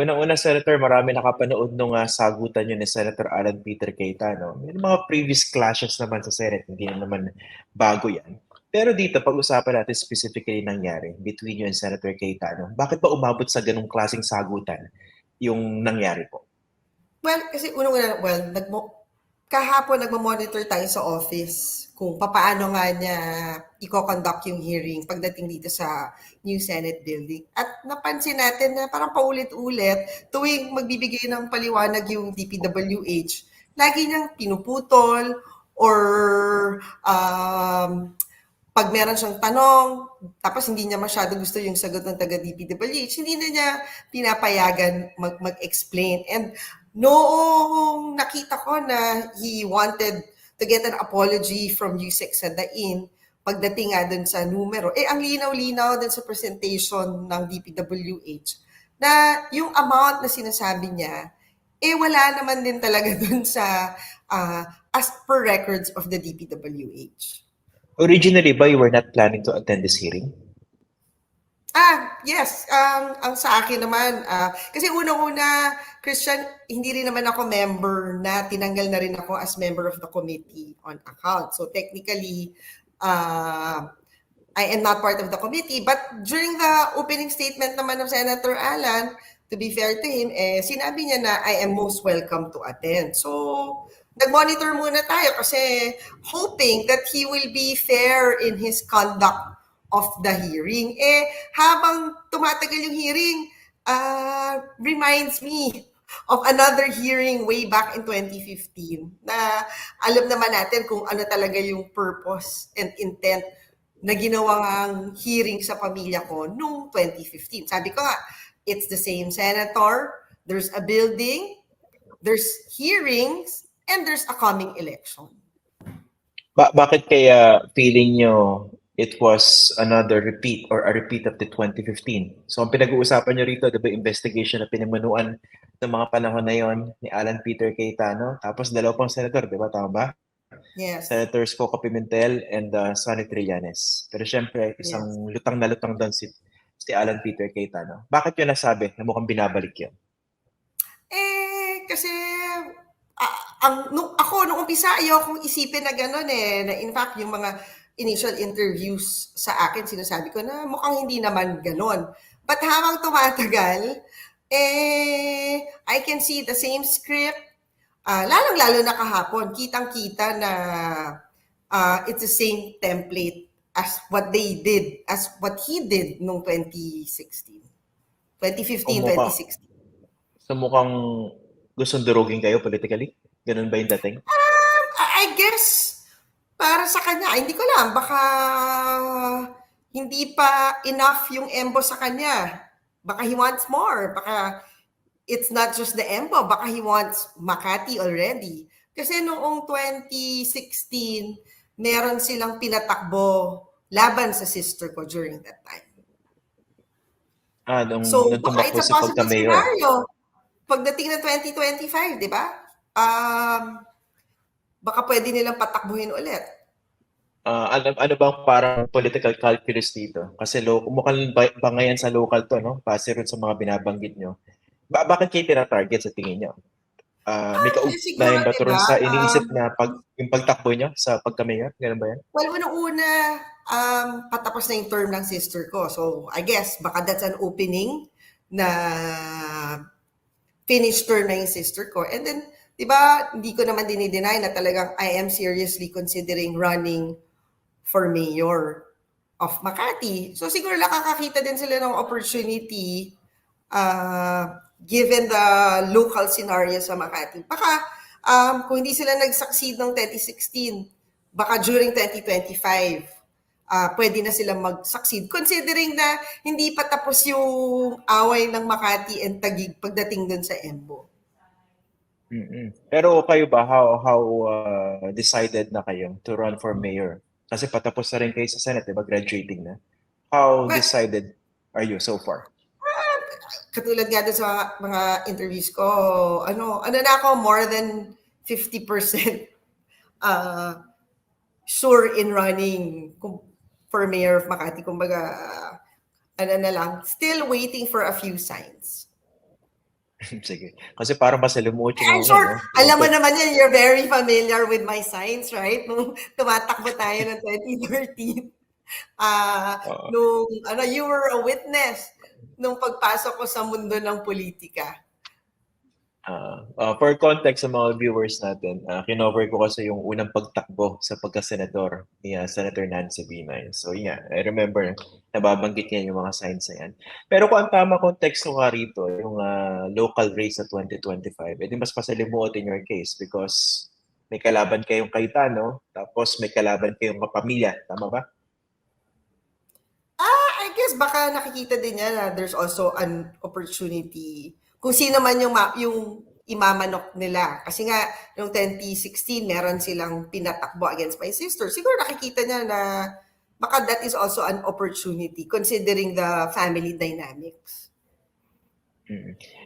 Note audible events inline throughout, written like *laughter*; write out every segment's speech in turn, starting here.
unang-una Senator, marami nakapanood nung ah, sagutan niyo ni Senator Alan Peter Cayetano. May mga previous clashes naman sa Senate, hindi na naman bago yan. Pero dito, pag-usapan natin specifically nangyari between you and Senator Cayetano. Bakit ba umabot sa ganung klaseng sagutan yung nangyari po? Well, kasi unang-una, well, nagmo kahapon nagmo-monitor tayo sa office kung papaano nga niya i-conduct yung hearing pagdating dito sa new Senate building. At napansin natin na parang paulit-ulit tuwing magbibigay ng paliwanag yung DPWH, lagi niyang pinuputol or um, pag meron siyang tanong, tapos hindi niya masyado gusto yung sagot ng taga DPWH, hindi na niya pinapayagan mag- mag-explain. And noong nakita ko na he wanted to get an apology from Yusek Sadain, pagdating nga dun sa numero, eh ang linaw-linaw dun sa presentation ng DPWH, na yung amount na sinasabi niya, eh wala naman din talaga *laughs* dun sa uh, as per records of the DPWH. Originally ba you were not planning to attend this hearing? Ah, yes. Um, ang sa akin naman, uh, kasi unang-una, Christian, hindi rin naman ako member na tinanggal na rin ako as member of the committee on account. So technically, uh, I am not part of the committee. But during the opening statement naman of Senator Alan, to be fair to him, eh, sinabi niya na I am most welcome to attend. So, nag-monitor muna tayo kasi hoping that he will be fair in his conduct of the hearing. Eh, habang tumatagal yung hearing, uh, reminds me of another hearing way back in 2015 na alam naman natin kung ano talaga yung purpose and intent na ginawang hearing sa pamilya ko nung 2015. Sabi ko nga, it's the same senator, there's a building, there's hearings, and there's a coming election. Ba- bakit kaya feeling nyo it was another repeat or a repeat of the 2015. So ang pinag-uusapan nyo rito, di ba, investigation na pinamunuan ng mga panahon na yon ni Alan Peter Cayetano, tapos dalawa pang senator, di ba? Tama ba? Yes. Senators Coco Pimentel and uh, Sonny Trillanes. Pero syempre, isang yes. lutang na lutang doon si, si Alan Peter Cayetano. Bakit yun nasabi na mukhang binabalik yun? Eh, kasi uh, ang, nung, ako, nung umpisa, ayokong isipin na gano'n eh. Na in fact, yung mga initial interviews sa akin, sinasabi ko na mukhang hindi naman ganon. But habang tumatagal, eh, I can see the same script. Uh, lalong-lalo na kahapon, kitang-kita na uh, it's the same template as what they did, as what he did noong 2016. 2015, mukha, 2016. So mukhang gustong durugin kayo politically? Ganun ba yung dating? Uh, I guess para sa kanya, hindi ko lang, baka hindi pa enough yung embo sa kanya. Baka he wants more. Baka it's not just the embo, baka he wants Makati already. Kasi noong 2016, meron silang pinatakbo laban sa sister ko during that time. Ah, nung, so, nung baka it's a si possible scenario. Pagdating ng 2025, di ba? Um, baka pwede nilang patakbuhin ulit. Uh, ano, ano bang parang political calculus dito? Kasi lo, mukhang ba, bangayan sa local to, no? Base rin sa mga binabanggit nyo. Ba bakit kayo tina-target sa tingin nyo? Uh, may Ah, kaugnayan ba to rin diba? sa iniisip Um, na pag, yung pagtakbo nyo sa pagka-mayor? Ganun ba yan? Well, unang-una, um, patapos na yung term ng sister ko. So, I guess, baka that's an opening na finished term na yung sister ko. And then, di ba, hindi ko naman dinideny na talagang I am seriously considering running for mayor of Makati. So, siguro nakakakita din sila ng opportunity uh, given the local scenario sa Makati. Baka, um, kung hindi sila nag-succeed ng 2016, baka during 2025, uh, pwede na silang mag-succeed. Considering na hindi pa tapos yung away ng Makati and Tagig pagdating dun sa Embo. Mm-mm. Pero kayo ba, how, how uh, decided na kayo to run for mayor? Kasi patapos na rin kayo sa Senate, diba? Graduating na. How Well, decided are you so far? katulad nga sa mga interviews ko, ano, ano na ako, more than 50% *laughs* uh, sure in running for mayor of Makati. Kumbaga, ano na lang, still waiting for a few signs. *laughs* Sige. Kasi parang yung I'm mga, sure, ano, alam mo naman yan, you're very familiar with my signs, right? Nung tumatakbo tayo ng 2013. Ah, Oo. nung ano, you were a witness nung pagpasok ko sa mundo ng politika. Ah, ah, for context sa mga viewers natin, uh, kinover ko kasi yung unang pagtakbo sa pagka-senador ni ah, Senator Nancy Binay. So yeah, I remember nababanggit niya yung mga signs na yan. Pero kung ang tama konteksto nga rito, yung ah, local race sa 2025, edi mas pasalimuot in your case because may kalaban kayong Cayetano, tapos may kalaban kayong kapamilya. Tama ba? I guess baka nakikita din niya na there's also an opportunity kung sino man yung, yung imamanok nila. Kasi nga, noong 2016, meron silang pinatakbo against my sister. Siguro nakikita niya na baka that is also an opportunity considering the family dynamics.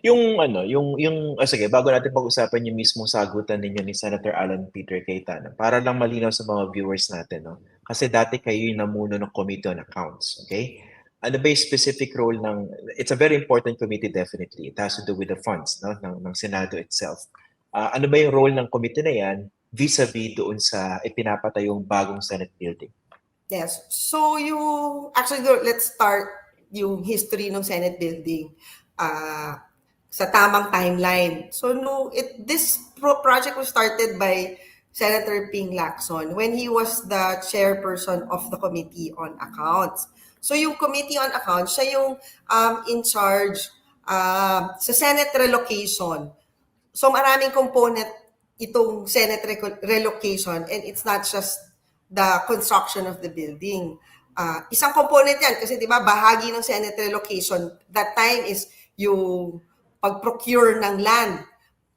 Yung ano, yung yung ah, sige, bago natin pag-usapan yung mismong sagutan ninyo ni Senator Alan Peter Cayetano, para lang malinaw sa mga viewers natin, no? Kasi dati kayo yung namuno ng Committee on Accounts, okay? Ano ba yung specific role ng it's a very important committee definitely. It has to do with the funds, no, ng, ng Senado itself. Ah, ano ba yung role ng committee na yan vis-a-vis doon sa ipinapatayong bagong Senate building? Yes. So yung actually let's start yung history ng Senate building uh, sa tamang timeline. So no it this pro- project was started by Senator Ping Lacson when he was the chairperson of the Committee on Accounts. So yung Committee on Accounts, siya yung um, in charge uh, sa Senate relocation. So maraming component itong Senate reco- relocation and it's not just the construction of the building. Ah, isang component yan kasi 'di ba bahagi ng Senate relocation that time is yung pag-procure ng land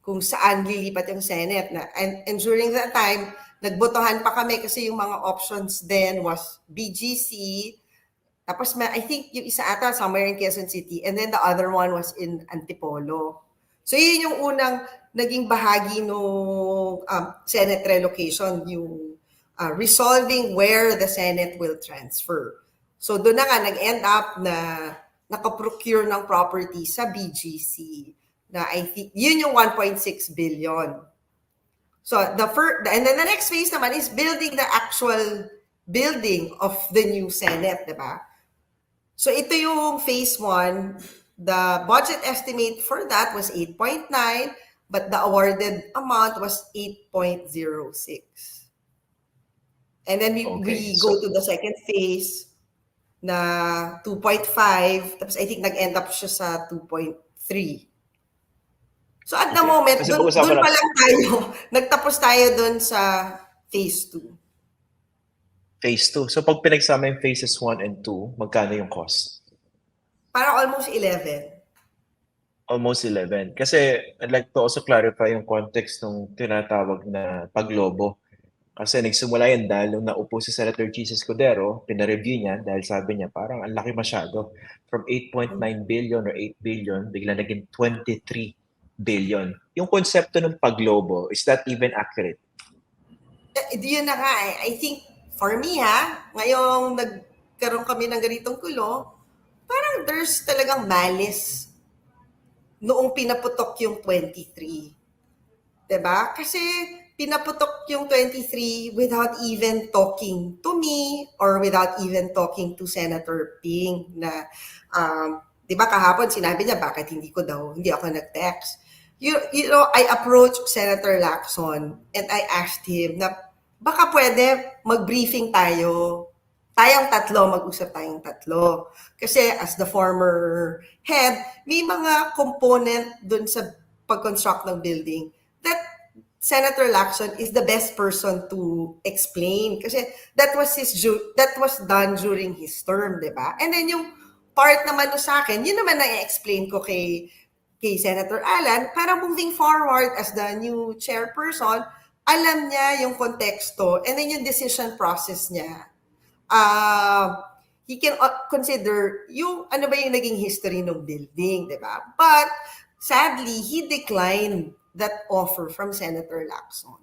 kung saan lilipat yung Senate na and, and during that time nagbotohan pa kami kasi yung mga options then was BGC tapos may, I think yung isa ata somewhere in Quezon City and then the other one was in Antipolo. So yun yung unang naging bahagi ng um, Senate relocation, yung uh, resolving where the Senate will transfer. So doon na nga nag-end up na nakaprocure ng property sa BGC na I think yun yung 1.6 billion. So the first and then the next phase naman is building the actual building of the new Senate, 'di ba? So ito yung phase 1. The budget estimate for that was 8.9 but the awarded amount was 8.06. And then we, Okay, we so- go to the second phase na 2.5 tapos I think nag-end up siya sa 2.3. So at the Okay. moment, dun, dun pa lang tayo. *laughs* Nagtapos tayo dun sa phase 2. Phase 2. So pag pinagsama yung phases 1 and 2, magkano yung cost? Parang almost 11. Almost 11. Kasi I'd like to also clarify yung context ng tinatawag na paglobo. Kasi nagsimula yan dahil nung naupo si Senator Jesus Codero, pinareview niya dahil sabi niya parang ang laki masyado. From 8.9 billion or 8 billion, bigla naging 23 billion. Yung konsepto ng paglobo, is that even accurate? Eh, yun na nga eh. I think, for me ha, ngayong nagkaroon kami ng ganitong kulo, parang there's talagang malice noong pinaputok yung 23. 'Di ba? Kasi pinaputok yung 23 without even talking to me or without even talking to Senator Ping na um, 'di ba kahapon sinabi niya bakit hindi ko daw hindi ako nag-text. You, you know, I approached Senator Lacson and I asked him na baka pwede mag-briefing tayo. Tayong tatlo, mag-usap tayong tatlo. Kasi as the former head, may mga component dun sa pag-construct ng building that Senator Lacson is the best person to explain kasi that was his that was done during his term, 'di ba? And then yung part naman sa akin, yun naman na explain ko kay kay Senator Alan para moving forward as the new chairperson, alam niya yung konteksto and then yung decision process niya. Uh, he can uh, consider yung ano ba yung naging history ng building, 'di ba? But sadly, he declined that offer from Senator Lacson.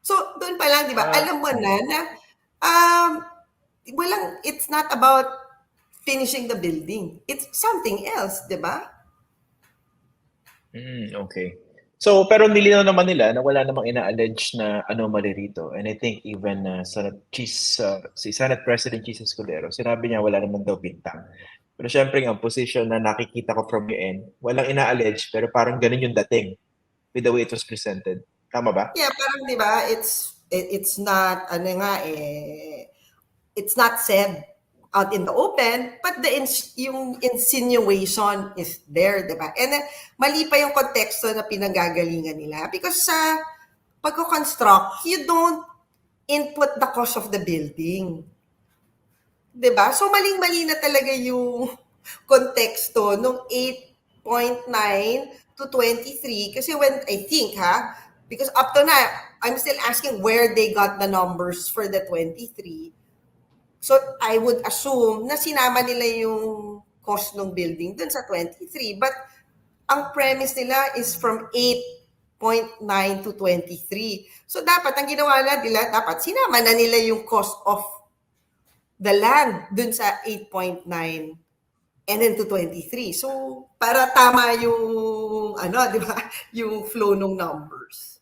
So, doon pa lang, di ba, Ah. alam mo na na um, walang, it's not about finishing the building. It's something else, di ba? Mm, okay. So, pero nilinaw naman nila na wala namang ina-allege na anomaly rito. And I think even uh, Senate Cheese, uh, si Senate President Cheese Escudero, sinabi niya wala naman daw bintang. Pero syempre ang position na nakikita ko from end, walang ina-allege pero parang ganun yung dating with the way it was presented. Tama ba? Yeah, parang 'di ba, it's it- it's not ano nga eh it's not said out in the open, but the ins- yung insinuation is there, 'di ba? And then, mali pa yung konteksto na pinanggagalingan nila because sa pagko-construct, you don't input the cost of the building. 'Di ba? So maling-mali na talaga yung *laughs* konteksto nung 8.9 to 23 kasi when I think ha because up to now I'm still asking where they got the numbers for the 23 so I would assume na sinama nila yung cost ng building dun sa 23 but ang premise nila is from 8.9 to 23 so dapat ang ginawa na nila dapat sinama na nila yung cost of the land dun sa 8.9 and then to 23. So, para tama yung, ano, di ba, *laughs* yung flow ng numbers.